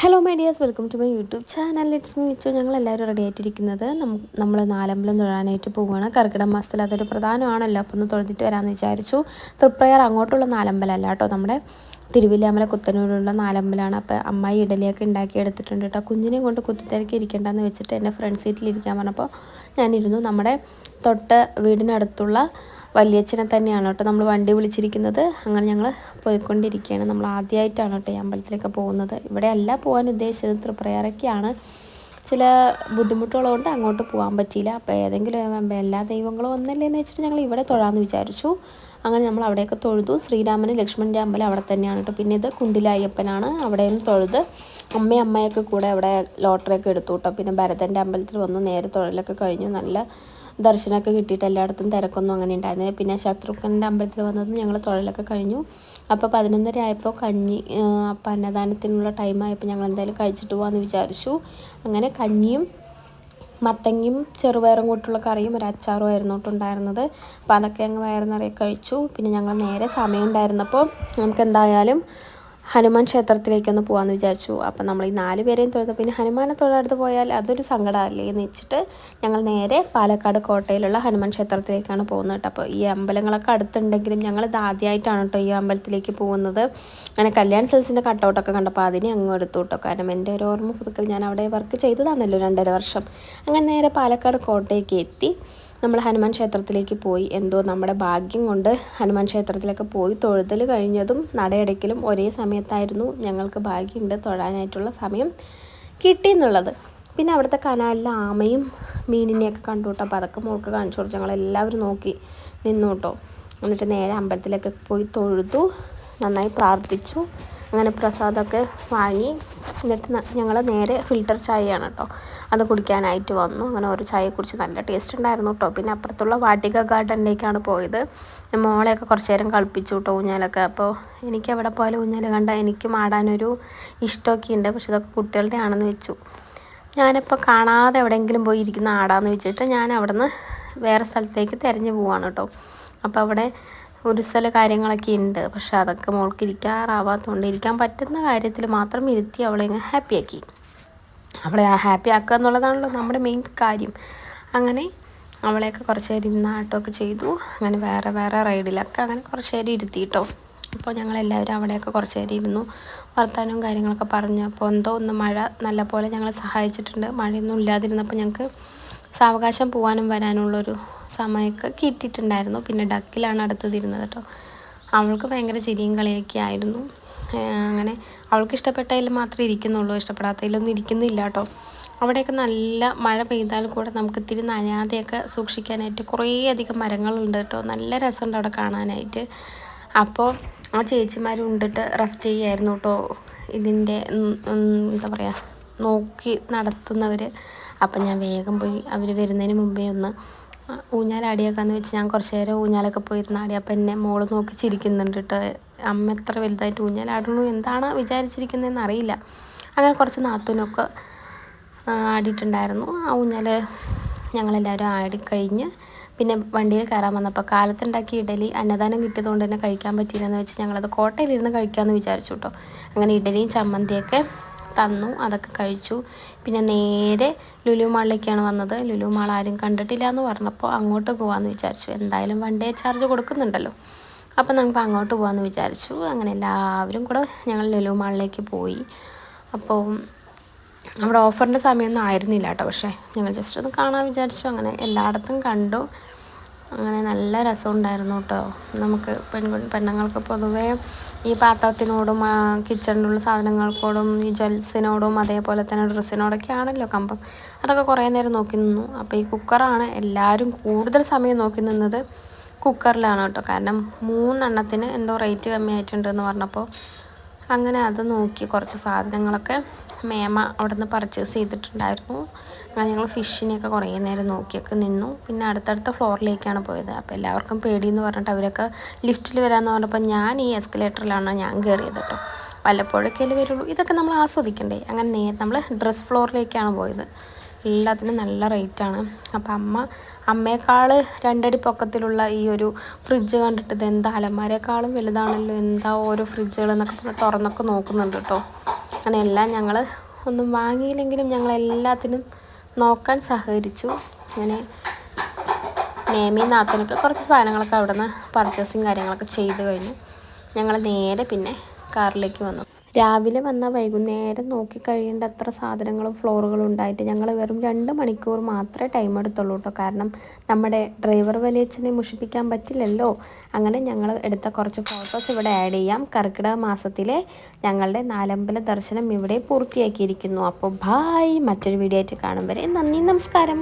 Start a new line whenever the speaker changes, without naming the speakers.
Hello my dears welcome to my YouTube channel it's me വെച്ചു ഞങ്ങൾ എല്ലാവരും ready ആയിട്ടിരിക്കുന്നത് നമ്മൾ നാലമ്പലം തൊഴാനായിട്ട് പോവുകയാണ്. കർക്കിടക മാസത്തിൽ അതൊരു പ്രധാനമാണല്ലോ. അപ്പോൾ ഒന്ന് തൊഴുതിട്ട് വരാമെന്ന് വിചാരിച്ചു. തൃപ്രയർ അങ്ങോട്ടുള്ള നാലമ്പലമല്ല കേട്ടോ നമ്മുടെ തിരുവില്ലാമല കുത്തനൂരുള്ള നാലമ്പലമാണ്. അപ്പോൾ അമ്മായി ഇഡലിയൊക്കെ ഉണ്ടാക്കി എടുത്തിട്ടുണ്ട് കേട്ടോ. കുഞ്ഞിനെ കൊണ്ട് കുത്തിത്തിരക്കി ഇരിക്കേണ്ടെന്ന് വെച്ചിട്ട് എന്നെ ഫ്രണ്ട് സീറ്റിൽ ഇരിക്കാൻ പറഞ്ഞപ്പോൾ ഞാനിരുന്നു. നമ്മുടെ തൊട്ട് വീടിനടുത്തുള്ള വലിയച്ഛനെ തന്നെയാണ് കേട്ടോ നമ്മൾ വണ്ടി വിളിച്ചിരിക്കുന്നത്. അങ്ങനെ ഞങ്ങൾ പോയിക്കൊണ്ടിരിക്കുകയാണ്. നമ്മൾ ആദ്യമായിട്ടാണ് കേട്ടോ ഈ അമ്പലത്തിലൊക്കെ പോകുന്നത്. ഇവിടെ അല്ല പോകാൻ ഉദ്ദേശിച്ചത്. തൃപ്രയാറൊക്കെയാണ് ചില ബുദ്ധിമുട്ടുള്ളതുകൊണ്ട് അങ്ങോട്ട് പോകാൻ പറ്റിയില്ല. അപ്പോൾ ഏതെങ്കിലും എല്ലാ ദൈവങ്ങളും ഒന്നല്ലേ എന്ന് വെച്ചിട്ട് ഞങ്ങൾ ഇവിടെ തൊഴാമെന്ന് വിചാരിച്ചു. അങ്ങനെ നമ്മൾ അവിടെയൊക്കെ തൊഴുതു. ശ്രീരാമന് ലക്ഷ്മണന്റെ അമ്പലം അവിടെ തന്നെയാണ് കേട്ടോ. പിന്നെ ഇത് കുണ്ടിലായ്യപ്പനാണ് അവിടെയും തൊഴുത്. അമ്മയും അമ്മയൊക്കെ കൂടെ അവിടെ ലോട്ടറിയൊക്കെ എടുത്തു കേട്ടോ. പിന്നെ ഭരതന്റെ അമ്പലത്തിൽ വന്നു. നേരെ തൊഴിലൊക്കെ കഴിഞ്ഞു. നല്ല ദർശനമൊക്കെ കിട്ടിയിട്ട് എല്ലായിടത്തും തിരക്കൊന്നും അങ്ങനെ ഉണ്ടായിരുന്നില്ല. പിന്നെ ശത്രുഘ്നന്റെ അമ്പലത്തിൽ വന്നത് ഞങ്ങൾ തൊഴിലൊക്കെ കഴിഞ്ഞു. അപ്പോൾ പതിനൊന്നര ആയപ്പോൾ കഞ്ഞി അപ്പം അന്നദാനത്തിനുള്ള ടൈമായപ്പോൾ ഞങ്ങൾ എന്തായാലും കഴിച്ചിട്ട് പോകാമെന്ന് വിചാരിച്ചു. അങ്ങനെ കഞ്ഞിയും മത്തങ്ങയും ചെറുപയറും കൂട്ടുള്ള കറിയും ഒരു അച്ചാറും ആയിരുന്നു ഉണ്ടായിരുന്നത്. അപ്പോൾ അതൊക്കെ അങ്ങ് വയറ് നിറയെ കഴിച്ചു. പിന്നെ ഞങ്ങൾ നേരെ സമയം ഉണ്ടായിരുന്നപ്പോൾ നമുക്ക് എന്തായാലും ഹനുമാൻ ക്ഷേത്രത്തിലേക്കൊന്ന് പോകാമെന്ന് വിചാരിച്ചു. അപ്പം നമ്മൾ ഈ നാല് പേരെയും തൊഴുത. പിന്നെ ഹനുമാനെ തൊഴിലടുത്ത് പോയാൽ അതൊരു സങ്കടമല്ലേ എന്ന് വെച്ചിട്ട് ഞങ്ങൾ നേരെ പാലക്കാട് കോട്ടയിലുള്ള ഹനുമാൻ ക്ഷേത്രത്തിലേക്കാണ് പോകുന്നത് കേട്ടോ. അപ്പോൾ ഈ അമ്പലങ്ങളൊക്കെ അടുത്തുണ്ടെങ്കിലും ഞങ്ങൾ ഇത് ആദ്യമായിട്ടാണ് കേട്ടോ ഈ അമ്പലത്തിലേക്ക് പോകുന്നത്. അങ്ങനെ കല്യാൺ സെൽസിന്റെ കട്ടൗട്ടൊക്കെ കണ്ടപ്പോൾ അതിനെ അങ്ങ് എടുത്തു കേട്ടോ. കാരണം എന്റെ ഒരു ഓർമ്മ പുതുക്കൽ ഞാൻ അവിടെ വർക്ക് ചെയ്തതാണല്ലോ രണ്ടര വർഷം. അങ്ങനെ നേരെ പാലക്കാട് കോട്ടയ്ക്ക് എത്തി. നമ്മൾ ഹനുമാൻ ക്ഷേത്രത്തിലേക്ക് പോയി. എന്തോ നമ്മുടെ ഭാഗ്യം കൊണ്ട് ഹനുമാൻ ക്ഷേത്രത്തിലൊക്കെ പോയി. തൊഴുതൽ കഴിഞ്ഞതും നടയടയ്ക്കലും ഒരേ സമയത്തായിരുന്നു ഞങ്ങൾക്ക് ഭാഗ്യമുണ്ട് തൊഴാനായിട്ടുള്ള സമയം കിട്ടി എന്നുള്ളത് പിന്നെ അവിടുത്തെ കനാലിലെ ആമയും മീനിനെയൊക്കെ കണ്ടു കേട്ടോ. അപ്പോൾ അതൊക്കെ മോൾക്ക് കാണിച്ചു കൊടുത്തു ഞങ്ങളെല്ലാവരും നോക്കി നിന്നു കേട്ടോ. എന്നിട്ട് നേരെ അമ്പലത്തിലൊക്കെ പോയി തൊഴുതു നന്നായി പ്രാർത്ഥിച്ചു. അങ്ങനെ പ്രസാദമൊക്കെ വാങ്ങി എന്നിട്ട് ഞങ്ങൾ നേരെ ഫിൽട്ടർ ചായയാണ് കേട്ടോ അത് കുടിക്കാനായിട്ട് വന്നു. അങ്ങനെ ഒരു ചായ കുടിച്ച് നല്ല ടേസ്റ്റ് ഉണ്ടായിരുന്നു കേട്ടോ പിന്നെ അപ്പുറത്തുള്ള വാട്ടിക ഗാർഡനിലേക്കാണ് പോയത്. മോളെയൊക്കെ കുറച്ച് നേരം കളിപ്പിച്ചു കേട്ടോ ഊഞ്ഞാലൊക്കെ. അപ്പോൾ എനിക്ക് എവിടെ പോയാലും ഊഞ്ഞാൽ കണ്ടാൽ എനിക്കും ആടാനൊരു ഇഷ്ടമൊക്കെ ഉണ്ട്. പക്ഷെ ഇതൊക്കെ കുട്ടികളുടെ ആണെന്ന് വെച്ചു. ഞാനിപ്പോൾ കാണാതെ എവിടെയെങ്കിലും പോയി ഇരിക്കുന്ന ആടാന്ന് വെച്ചിട്ട് ഞാൻ അവിടെ നിന്ന് വേറെ സ്ഥലത്തേക്ക് തിരഞ്ഞു പോവാണ് കേട്ടോ അപ്പോൾ അവിടെ ഒരു സ്ഥല കാര്യങ്ങളൊക്കെ ഉണ്ട് പക്ഷെ അതൊക്കെ മോൾക്ക് ഇരിക്കാറാവാത്തതുകൊണ്ട് ഇരിക്കാൻ പറ്റുന്ന കാര്യത്തിൽ മാത്രം ഇരുത്തി അവളെ ഇങ്ങനെ ഹാപ്പിയാക്കി. അവളെ ഹാപ്പി ആക്കുക എന്നുള്ളതാണല്ലോ നമ്മുടെ മെയിൻ കാര്യം. അങ്ങനെ അവളെയൊക്കെ കുറച്ച് നേരം ഇരുന്നാട്ടമൊക്കെ ചെയ്തു. അങ്ങനെ വേറെ വേറെ റൈഡിലൊക്കെ അങ്ങനെ കുറച്ച് നേരം ഇരുത്തിയിട്ടോ അപ്പോൾ ഞങ്ങളെല്ലാവരും അവിടെയൊക്കെ കുറച്ച് നേരം ഇരുന്നു. വർത്താനവും കാര്യങ്ങളൊക്കെ പറഞ്ഞു. അപ്പോൾ എന്തോ ഒന്ന് മഴ നല്ല പോലെ ഞങ്ങളെ സഹായിച്ചിട്ടുണ്ട്. മഴയൊന്നും ഇല്ലാതിരുന്നപ്പോൾ ഞങ്ങൾക്ക് സാവകാശം പോകാനും വരാനുള്ളൊരു സമയമൊക്കെ കിട്ടിയിട്ടുണ്ടായിരുന്നു. പിന്നെ ഡക്കിലാണ് അടുത്തതിരുന്നത് കേട്ടോ. അവൾക്ക് ഭയങ്കര ചിരിയും കളിയൊക്കെ ആയിരുന്നു. അങ്ങനെ അവൾക്ക് ഇഷ്ടപ്പെട്ടതിൽ മാത്രമേ ഇരിക്കുന്നുള്ളൂ. ഇഷ്ടപ്പെടാത്തതിലൊന്നും ഇരിക്കുന്നില്ല കേട്ടോ. അവിടെയൊക്കെ നല്ല മഴ പെയ്താൽ കൂടെ നമുക്ക് ഇത്തിരി നനയാതെയൊക്കെ സൂക്ഷിക്കാനായിട്ട് കുറേ അധികം മരങ്ങളുണ്ട് കേട്ടോ. നല്ല രസമുണ്ട് അവിടെ കാണാനായിട്ട്. അപ്പോൾ ആ ചേച്ചിമാർ ഉണ്ടിട്ട് റെസ്റ്റ് ചെയ്യായിരുന്നു കേട്ടോ ഇതിന്റെ എന്താ പറയുക നോക്കി നടത്തുന്നവർ അപ്പം ഞാൻ വേഗം പോയി അവർ വരുന്നതിന് മുമ്പേ ഒന്ന് ഊഞ്ഞാലാടിയേക്കാന്ന് വെച്ച് ഞാൻ കുറച്ച് നേരം ഊഞ്ഞാലൊക്കെ പോയിരുന്ന ആടി. അപ്പം എന്നെ മോൾ നോക്കി ചിരിക്കുന്നുണ്ട് കേട്ടോ അമ്മ എത്ര വലുതായിട്ട് ഊഞ്ഞാലാടുന്നു എന്താണ് വിചാരിച്ചിരിക്കുന്നതെന്ന് അറിയില്ല. അങ്ങനെ കുറച്ച് നാത്തൂനൊക്കെ ആടിയിട്ടുണ്ടായിരുന്നു. ആ ഊഞ്ഞാൽ ഞങ്ങളെല്ലാവരും ആടിക്കഴിഞ്ഞ് പിന്നെ വണ്ടിയിൽ കയറാൻ വന്നപ്പോൾ കാലത്തുണ്ടാക്കിയ ഇഡലി അന്നദാനം കിട്ടിയതുകൊണ്ട് തന്നെ കഴിക്കാൻ പറ്റിയില്ലെന്ന് വെച്ച് ഞങ്ങളത് കോട്ടയിലിരുന്ന് കഴിക്കാമെന്ന് വിചാരിച്ചു കേട്ടോ. അങ്ങനെ ഇഡലിയും ചമ്മന്തിയൊക്കെ തന്നു അതൊക്കെ കഴിച്ചു. പിന്നെ നേരെ ലുലു മാളിലേക്കാണ് വന്നത്. ലുലു മാൾ ആരും കണ്ടിട്ടില്ല എന്ന് പറഞ്ഞപ്പോൾ അങ്ങോട്ട് പോകാമെന്ന് വിചാരിച്ചു. എന്തായാലും വൺ ഡേ ചാർജ് കൊടുക്കുന്നുണ്ടല്ലോ. അപ്പം നമുക്ക് അങ്ങോട്ട് പോകാമെന്ന് വിചാരിച്ചു. അങ്ങനെ എല്ലാവരും കൂടെ ഞങ്ങൾ ലുലു മാളിലേക്ക് പോയി. അപ്പോൾ നമ്മുടെ ഓഫറിന്റെ സമയമൊന്നും ആയിരുന്നില്ല കേട്ടോ. പക്ഷേ ഞങ്ങൾ ജസ്റ്റ് ഒന്ന് കാണാൻ വിചാരിച്ചു. അങ്ങനെ എല്ലായിടത്തും കണ്ടു. അങ്ങനെ നല്ല രസമുണ്ടായിരുന്നു കേട്ടോ. നമുക്ക് പെൺകു പെണ്ണുങ്ങൾക്ക് പൊതുവേ ഈ പാത്രത്തിനോടും കിച്ചണിലുള്ള സാധനങ്ങൾക്കോടും ഈ ജ്വൽസിനോടും അതേപോലെ തന്നെ ഡ്രസ്സിനോടൊക്കെ ആണല്ലോ കമ്പം. അതൊക്കെ കുറേ നേരം നോക്കി നിന്നു. അപ്പോൾ ഈ കുക്കറാണ് എല്ലാവരും കൂടുതൽ സമയം നോക്കി നിന്നത് കുക്കറിലാണ് കേട്ടോ. കാരണം മൂന്നെണ്ണത്തിന് എന്തോ റേറ്റ് കമ്മിയായിട്ടുണ്ടെന്ന് പറഞ്ഞപ്പോൾ അങ്ങനെ അത് നോക്കി കുറച്ച് സാധനങ്ങളൊക്കെ മേമ അവിടെ നിന്ന് പർച്ചേസ് ചെയ്തിട്ടുണ്ടായിരുന്നു. അങ്ങനെ ഞങ്ങൾ ഫിഷിനെയൊക്കെ കുറേ നേരം നോക്കിയൊക്കെ നിന്നു. പിന്നെ അടുത്തടുത്ത ഫ്ലോറിലേക്കാണ് പോയത്. അപ്പോൾ എല്ലാവർക്കും പേടിയെന്ന് പറഞ്ഞിട്ട് അവരൊക്കെ ലിഫ്റ്റിൽ വരാമെന്ന് പറഞ്ഞപ്പോൾ ഞാൻ ഈ എസ്കലേറ്ററിലാണ് ഞാൻ കയറിയത് കേട്ടോ വല്ലപ്പോഴൊക്കെ വരുള്ളൂ. ഇതൊക്കെ നമ്മൾ ആസ്വദിക്കണ്ടേ? അങ്ങനെ നേരെ നമ്മൾ ഡ്രസ് ഫ്ലോറിലേക്കാണ് പോയത്. എല്ലാത്തിനും നല്ല റേറ്റാണ് അപ്പം അമ്മ അമ്മയെക്കാൾ രണ്ടടി പൊക്കത്തിലുള്ള ഈ ഒരു ഫ്രിഡ്ജ് കണ്ടിട്ട് ഇത് എന്താ അലമാരേക്കാളും വലുതാണല്ലോ എന്താ ഓരോ ഫ്രിഡ്ജുകൾ എന്നൊക്കെ തുറന്നൊക്കെ നോക്കുന്നുണ്ട് കേട്ടോ അങ്ങനെ എല്ലാം ഞങ്ങൾ ഒന്നും വാങ്ങിയില്ലെങ്കിലും ഞങ്ങൾ എല്ലാത്തിനും നോക്കാൻ സഹകരിച്ചു. അങ്ങനെ മേമി നാത്തനൊക്കെ കുറച്ച് സാധനങ്ങളൊക്കെ അവിടെ നിന്ന് പർച്ചേസിങ് കാര്യങ്ങളൊക്കെ ചെയ്ത് കഴിഞ്ഞു ഞങ്ങൾ നേരെ പിന്നെ കാറിലേക്ക് വന്നു. രാവിലെ വന്നാൽ വൈകുന്നേരം നോക്കി കഴിയേണ്ട അത്ര സാധനങ്ങളും ഫ്ലോറുകളും ഉണ്ടായിട്ട് ഞങ്ങൾ വെറും രണ്ട് മണിക്കൂർ മാത്രമേ ടൈം എടുത്തുള്ളൂ കേട്ടോ കാരണം നമ്മുടെ ഡ്രൈവർ വലിയച്ഛനെ മുഷിപ്പിക്കാൻ പറ്റില്ലല്ലോ. അങ്ങനെ ഞങ്ങൾ എടുത്ത കുറച്ച് ഫോട്ടോസ് ഇവിടെ ആഡ് ചെയ്യാം. കർക്കിടക മാസത്തിലെ ഞങ്ങളുടെ നാലമ്പല ദർശനം ഇവിടെ പൂർത്തിയാക്കിയിരിക്കുന്നു. അപ്പോൾ ബായ് മറ്റൊരു വീഡിയോ ആയിട്ട് കാണും വരെ. നന്ദി നമസ്കാരം.